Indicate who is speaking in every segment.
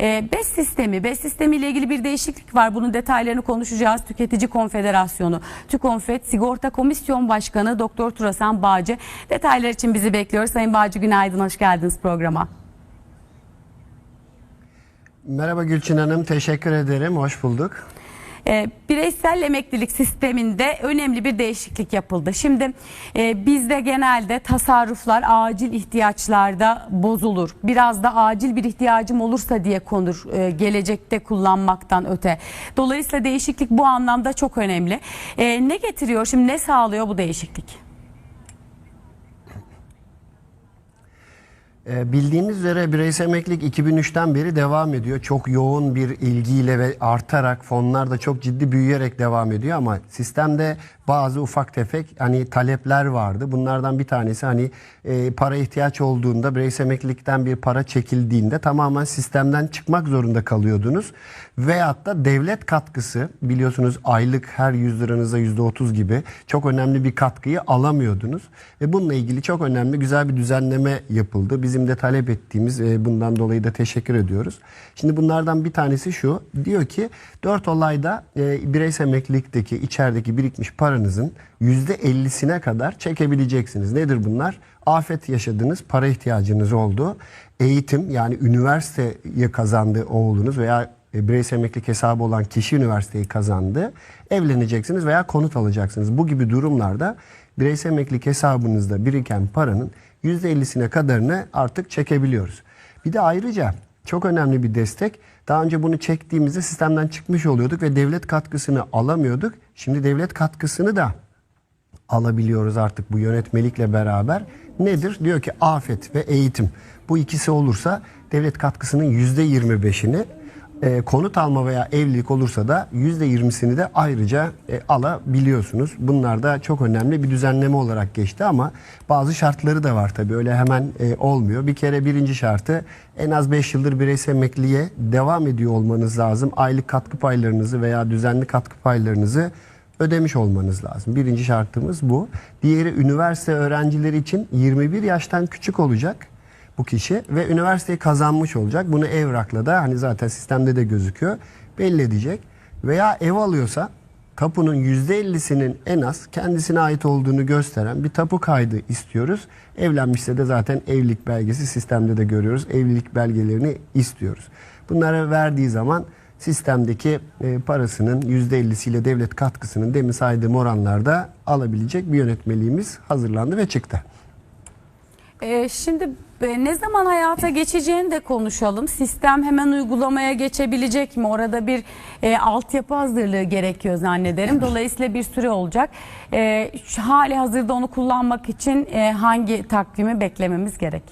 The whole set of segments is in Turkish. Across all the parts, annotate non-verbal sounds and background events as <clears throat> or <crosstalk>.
Speaker 1: E, BES sistemi, BES sistemi ile ilgili bir değişiklik var. Bunun detaylarını konuşacağız. Tüketici Konfederasyonu, TÜKONFED Sigorta Komisyon Başkanı Doktor Turasan Bağcı. Detaylar için bizi bekliyor. Sayın Bağcı günaydın, hoş geldiniz programa.
Speaker 2: Merhaba Gülçin Hanım, teşekkür ederim. Hoş bulduk.
Speaker 1: E, bireysel emeklilik sisteminde önemli bir değişiklik yapıldı. Şimdi e, bizde genelde tasarruflar acil ihtiyaçlarda bozulur. Biraz da acil bir ihtiyacım olursa diye konur e, gelecekte kullanmaktan öte. Dolayısıyla değişiklik bu anlamda çok önemli. E, ne getiriyor şimdi ne sağlıyor bu değişiklik?
Speaker 2: Bildiğiniz üzere bireysel emeklilik 2003'ten beri devam ediyor. Çok yoğun bir ilgiyle ve artarak fonlar da çok ciddi büyüyerek devam ediyor ama sistemde bazı ufak tefek hani talepler vardı. Bunlardan bir tanesi hani e, para ihtiyaç olduğunda bireysel emeklilikten bir para çekildiğinde tamamen sistemden çıkmak zorunda kalıyordunuz. Veyahut da devlet katkısı biliyorsunuz aylık her 100 liranıza %30 gibi çok önemli bir katkıyı alamıyordunuz. Ve bununla ilgili çok önemli güzel bir düzenleme yapıldı. Bizim de talep ettiğimiz e, bundan dolayı da teşekkür ediyoruz. Şimdi bunlardan bir tanesi şu diyor ki 4 olayda e, bireysel emeklilikteki içerideki birikmiş paranızın %50'sine kadar çekebileceksiniz. Nedir bunlar? Afet yaşadınız, para ihtiyacınız oldu. Eğitim yani üniversiteye kazandı oğlunuz veya e, bireysel emeklilik hesabı olan kişi üniversiteyi kazandı. Evleneceksiniz veya konut alacaksınız. Bu gibi durumlarda bireysel emeklilik hesabınızda biriken paranın %50'sine kadarını artık çekebiliyoruz. Bir de ayrıca çok önemli bir destek. Daha önce bunu çektiğimizde sistemden çıkmış oluyorduk ve devlet katkısını alamıyorduk. Şimdi devlet katkısını da alabiliyoruz artık bu yönetmelikle beraber. Nedir? Diyor ki afet ve eğitim. Bu ikisi olursa devlet katkısının %25'ini e, konut alma veya evlilik olursa da %20'sini de ayrıca e, alabiliyorsunuz. Bunlar da çok önemli bir düzenleme olarak geçti ama bazı şartları da var tabii öyle hemen e, olmuyor. Bir kere birinci şartı en az 5 yıldır bireysel emekliye devam ediyor olmanız lazım. Aylık katkı paylarınızı veya düzenli katkı paylarınızı ödemiş olmanız lazım. Birinci şartımız bu. Diğeri üniversite öğrencileri için 21 yaştan küçük olacak bu kişi ve üniversiteyi kazanmış olacak. Bunu evrakla da hani zaten sistemde de gözüküyor belli edecek. Veya ev alıyorsa tapunun %50'sinin en az kendisine ait olduğunu gösteren bir tapu kaydı istiyoruz. Evlenmişse de zaten evlilik belgesi sistemde de görüyoruz. Evlilik belgelerini istiyoruz. Bunlara verdiği zaman sistemdeki e, parasının %50'siyle devlet katkısının demin saydığım oranlarda alabilecek bir yönetmeliğimiz hazırlandı ve çıktı.
Speaker 1: Ee, şimdi e, ne zaman hayata geçeceğini de konuşalım. Sistem hemen uygulamaya geçebilecek mi? Orada bir e, altyapı hazırlığı gerekiyor zannederim. <laughs> Dolayısıyla bir süre olacak. E, şu hali hazırda onu kullanmak için e, hangi takvimi beklememiz gerek?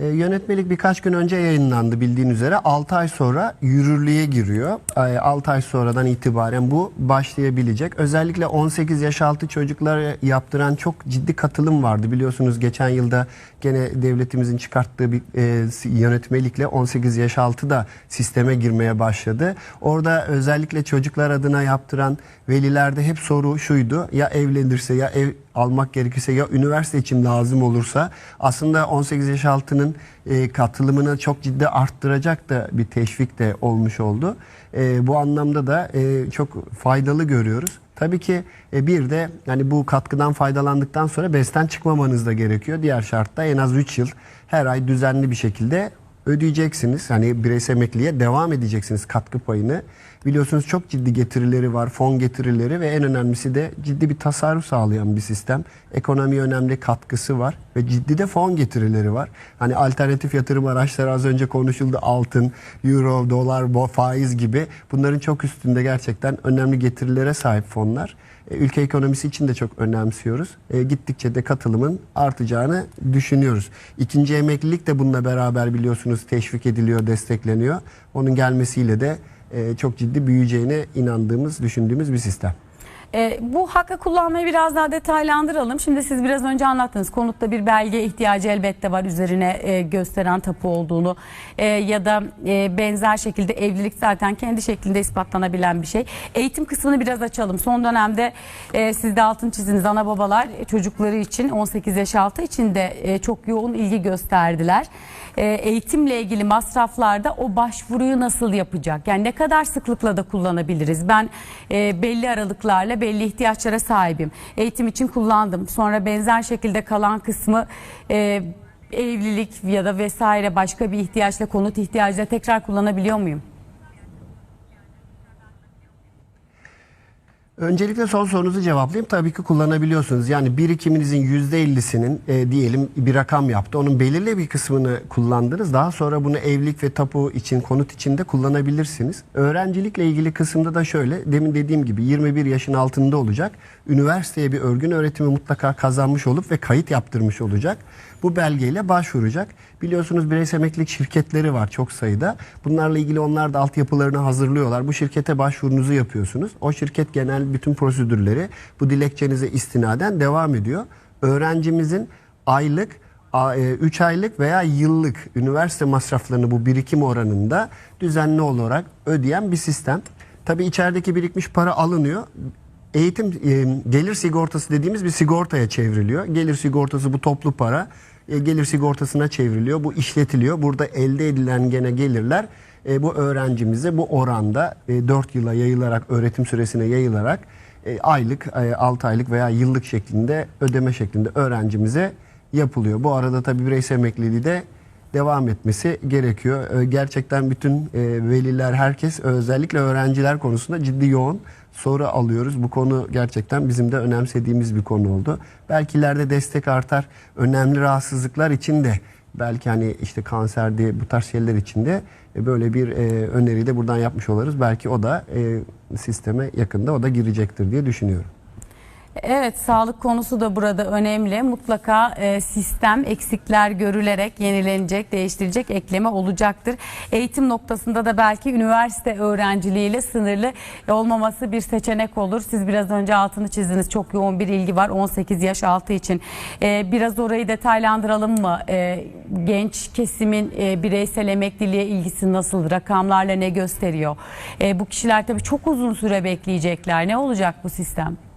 Speaker 2: E, yönetmelik birkaç gün önce yayınlandı bildiğin üzere. 6 ay sonra yürürlüğe giriyor. E, 6 ay sonradan itibaren bu başlayabilecek. Özellikle 18 yaş altı çocuklara yaptıran çok ciddi katılım vardı. Biliyorsunuz geçen yılda gene devletimizin çıkarttığı bir e, yönetmelikle 18 yaş altı da sisteme girmeye başladı. Orada özellikle çocuklar adına yaptıran velilerde hep soru şuydu. Ya evlenirse ya ev almak gerekirse ya üniversite için lazım olursa aslında 18 yaş altının e, katılımını çok ciddi arttıracak da bir teşvik de olmuş oldu. E, bu anlamda da e, çok faydalı görüyoruz. Tabii ki e, bir de yani bu katkıdan faydalandıktan sonra besten çıkmamanız da gerekiyor. Diğer şartta en az 3 yıl her ay düzenli bir şekilde ödeyeceksiniz. Hani bireysel emekliye devam edeceksiniz katkı payını. Biliyorsunuz çok ciddi getirileri var, fon getirileri ve en önemlisi de ciddi bir tasarruf sağlayan bir sistem. Ekonomi önemli katkısı var ve ciddi de fon getirileri var. Hani alternatif yatırım araçları az önce konuşuldu. Altın, euro, dolar, faiz gibi bunların çok üstünde gerçekten önemli getirilere sahip fonlar. E, Ülke ekonomisi için de çok önemsiyoruz. E, gittikçe de katılımın artacağını düşünüyoruz. İkinci emeklilik de bununla beraber biliyorsunuz teşvik ediliyor, destekleniyor. Onun gelmesiyle de e, çok ciddi büyüyeceğine inandığımız, düşündüğümüz bir sistem.
Speaker 1: E, bu hakkı kullanmayı biraz daha detaylandıralım. Şimdi siz biraz önce anlattınız. Konutta bir belge ihtiyacı elbette var üzerine e, gösteren tapu olduğunu E, ya da e, benzer şekilde evlilik zaten kendi şeklinde ispatlanabilen bir şey. Eğitim kısmını biraz açalım. Son dönemde e, siz de altın çiziniz ana babalar çocukları için 18 yaş altı için de e, çok yoğun ilgi gösterdiler. E, eğitimle ilgili masraflarda o başvuruyu nasıl yapacak? Yani ne kadar sıklıkla da kullanabiliriz? Ben e, belli aralıklarla belli ihtiyaçlara sahibim. Eğitim için kullandım. Sonra benzer şekilde kalan kısmı e, evlilik ya da vesaire başka bir ihtiyaçla konut ihtiyacıyla tekrar kullanabiliyor muyum?
Speaker 2: Öncelikle son sorunuzu cevaplayayım. Tabii ki kullanabiliyorsunuz. Yani birikiminizin %50'sinin e, diyelim bir rakam yaptı. Onun belirli bir kısmını kullandınız. Daha sonra bunu evlilik ve tapu için, konut için de kullanabilirsiniz. Öğrencilikle ilgili kısımda da şöyle. Demin dediğim gibi 21 yaşın altında olacak. Üniversiteye bir örgün öğretimi mutlaka kazanmış olup ve kayıt yaptırmış olacak. Bu belgeyle başvuracak. Biliyorsunuz bireysel emeklilik şirketleri var çok sayıda. Bunlarla ilgili onlar da altyapılarını hazırlıyorlar. Bu şirkete başvurunuzu yapıyorsunuz. O şirket genel bütün prosedürleri bu dilekçenize istinaden devam ediyor. Öğrencimizin aylık 3 aylık veya yıllık üniversite masraflarını bu birikim oranında düzenli olarak ödeyen bir sistem. Tabii içerideki birikmiş para alınıyor. Eğitim e, gelir sigortası dediğimiz bir sigortaya çevriliyor. Gelir sigortası bu toplu para e, gelir sigortasına çevriliyor. Bu işletiliyor. Burada elde edilen gene gelirler e, bu öğrencimize bu oranda e, 4 yıla yayılarak öğretim süresine yayılarak e, aylık, e, 6 aylık veya yıllık şeklinde ödeme şeklinde öğrencimize yapılıyor. Bu arada tabii bireysel emekliliği de devam etmesi gerekiyor. E, Gerçekten bütün e, veliler, herkes özellikle öğrenciler konusunda ciddi yoğun soru alıyoruz. Bu konu gerçekten bizim de önemsediğimiz bir konu oldu. Belki ileride destek artar. Önemli rahatsızlıklar için de belki hani işte kanser diye bu tarz şeyler için de e, böyle bir e, öneriyi de buradan yapmış oluruz. Belki o da e, sisteme yakında o da girecektir diye düşünüyorum.
Speaker 1: Evet sağlık konusu da burada önemli. Mutlaka e, sistem eksikler görülerek yenilenecek, değiştirilecek ekleme olacaktır. Eğitim noktasında da belki üniversite öğrenciliğiyle sınırlı olmaması bir seçenek olur. Siz biraz önce altını çizdiniz. Çok yoğun bir ilgi var 18 yaş altı için. E, biraz orayı detaylandıralım mı? E, genç kesimin e, bireysel emekliliğe ilgisi nasıl? Rakamlarla ne gösteriyor? E, bu kişiler tabii çok uzun süre bekleyecekler. Ne olacak bu sistem?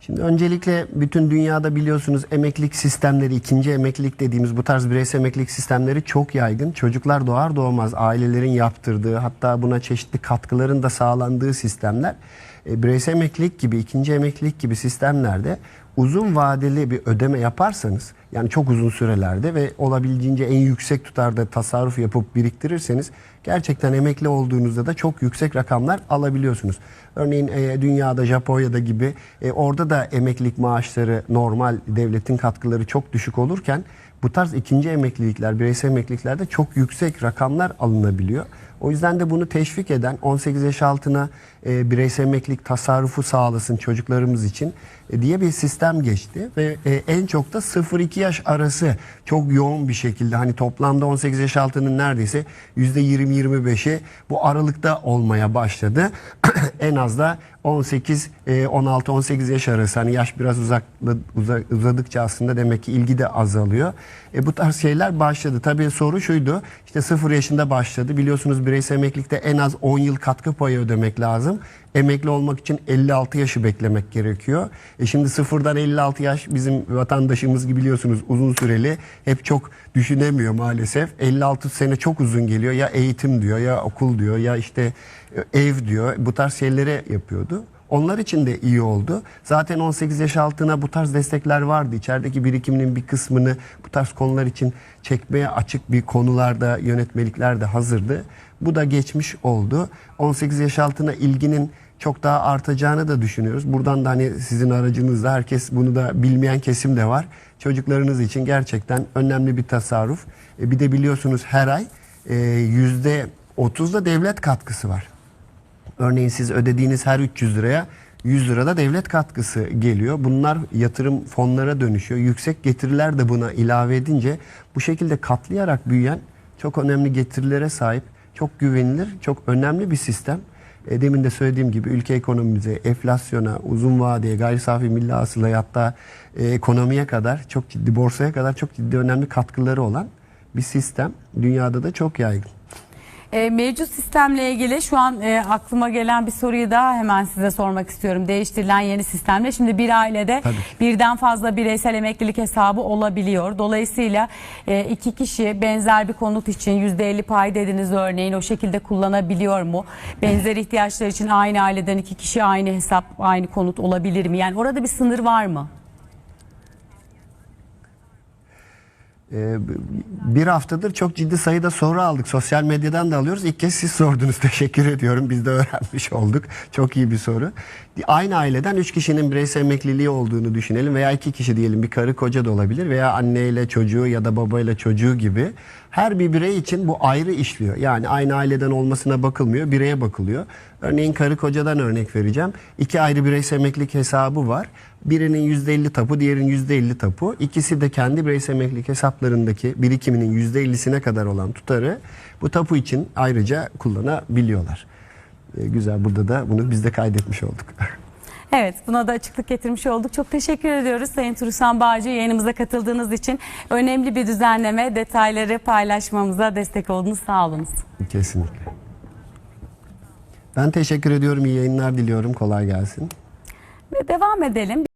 Speaker 2: Şimdi öncelikle bütün dünyada biliyorsunuz emeklilik sistemleri, ikinci emeklilik dediğimiz bu tarz bireysel emeklilik sistemleri çok yaygın. Çocuklar doğar doğmaz ailelerin yaptırdığı hatta buna çeşitli katkıların da sağlandığı sistemler. E, bireysel emeklilik gibi, ikinci emeklilik gibi sistemlerde uzun vadeli bir ödeme yaparsanız yani çok uzun sürelerde ve olabildiğince en yüksek tutarda tasarruf yapıp biriktirirseniz gerçekten emekli olduğunuzda da çok yüksek rakamlar alabiliyorsunuz. Örneğin e, dünyada Japonya'da gibi e, orada da emeklilik maaşları normal devletin katkıları çok düşük olurken bu tarz ikinci emeklilikler, bireysel emekliliklerde çok yüksek rakamlar alınabiliyor. O yüzden de bunu teşvik eden 18 yaş altına e, bireysel emeklilik tasarrufu sağlasın çocuklarımız için e, diye bir sistem geçti ve e, en çok da 0-2 yaş arası çok yoğun bir şekilde hani toplamda 18 yaş altının neredeyse %20-25'i bu aralıkta olmaya başladı. <clears throat> en az da 18 e, 16-18 yaş arası hani yaş biraz uzak uzadıkça aslında demek ki ilgi de azalıyor. E, bu tarz şeyler başladı. Tabii soru şuydu. işte 0 yaşında başladı. Biliyorsunuz bireysel emeklilikte en az 10 yıl katkı payı ödemek lazım. Emekli olmak için 56 yaşı beklemek gerekiyor. E şimdi sıfırdan 56 yaş bizim vatandaşımız gibi biliyorsunuz uzun süreli hep çok düşünemiyor maalesef. 56 sene çok uzun geliyor. Ya eğitim diyor ya okul diyor ya işte e, ev diyor. Bu tarz şeylere yapıyordu. Onlar için de iyi oldu. Zaten 18 yaş altına bu tarz destekler vardı. İçerideki birikiminin bir kısmını bu tarz konular için çekmeye açık bir konularda yönetmelikler de hazırdı. Bu da geçmiş oldu. 18 yaş altına ilginin çok daha artacağını da düşünüyoruz. Buradan da hani sizin aracınızda herkes bunu da bilmeyen kesim de var. Çocuklarınız için gerçekten önemli bir tasarruf. E bir de biliyorsunuz her ay e, yüzde 30'da devlet katkısı var. Örneğin siz ödediğiniz her 300 liraya 100 lira da devlet katkısı geliyor. Bunlar yatırım fonlara dönüşüyor. Yüksek getiriler de buna ilave edince bu şekilde katlayarak büyüyen çok önemli getirilere sahip, çok güvenilir, çok önemli bir sistem. E, demin de söylediğim gibi ülke ekonomimize, enflasyona, uzun vadeye, gayri safi milli hasılaya hatta e, ekonomiye kadar çok ciddi, borsaya kadar çok ciddi önemli katkıları olan bir sistem. Dünyada da çok yaygın.
Speaker 1: E, mevcut sistemle ilgili şu an e, aklıma gelen bir soruyu daha hemen size sormak istiyorum. Değiştirilen yeni sistemle şimdi bir ailede
Speaker 2: Tabii.
Speaker 1: birden fazla bireysel emeklilik hesabı olabiliyor. Dolayısıyla e, iki kişi benzer bir konut için %50 pay dediniz örneğin o şekilde kullanabiliyor mu? Benzer ihtiyaçlar için aynı aileden iki kişi aynı hesap aynı konut olabilir mi? Yani orada bir sınır var mı?
Speaker 2: Ee, bir haftadır çok ciddi sayıda soru aldık. Sosyal medyadan da alıyoruz. İlk kez siz sordunuz. <laughs> Teşekkür ediyorum. Biz de öğrenmiş olduk. Çok iyi bir soru. Aynı aileden üç kişinin bireysel emekliliği olduğunu düşünelim veya iki kişi diyelim bir karı koca da olabilir veya anneyle çocuğu ya da babayla çocuğu gibi. Her bir birey için bu ayrı işliyor. Yani aynı aileden olmasına bakılmıyor, bireye bakılıyor. Örneğin karı kocadan örnek vereceğim. İki ayrı bireysel emeklilik hesabı var. Birinin %50 tapu, diğerinin %50 tapu. İkisi de kendi bireysel emeklilik hesaplarındaki birikiminin %50'sine kadar olan tutarı bu tapu için ayrıca kullanabiliyorlar. Ee, güzel burada da bunu biz de kaydetmiş olduk. <laughs>
Speaker 1: Evet buna da açıklık getirmiş olduk. Çok teşekkür ediyoruz Sayın Turusan Bağcı yayınımıza katıldığınız için. Önemli bir düzenleme detayları paylaşmamıza destek oldunuz. Sağ olunuz.
Speaker 2: Kesinlikle. Ben teşekkür ediyorum. İyi yayınlar diliyorum. Kolay gelsin.
Speaker 1: Ve devam edelim.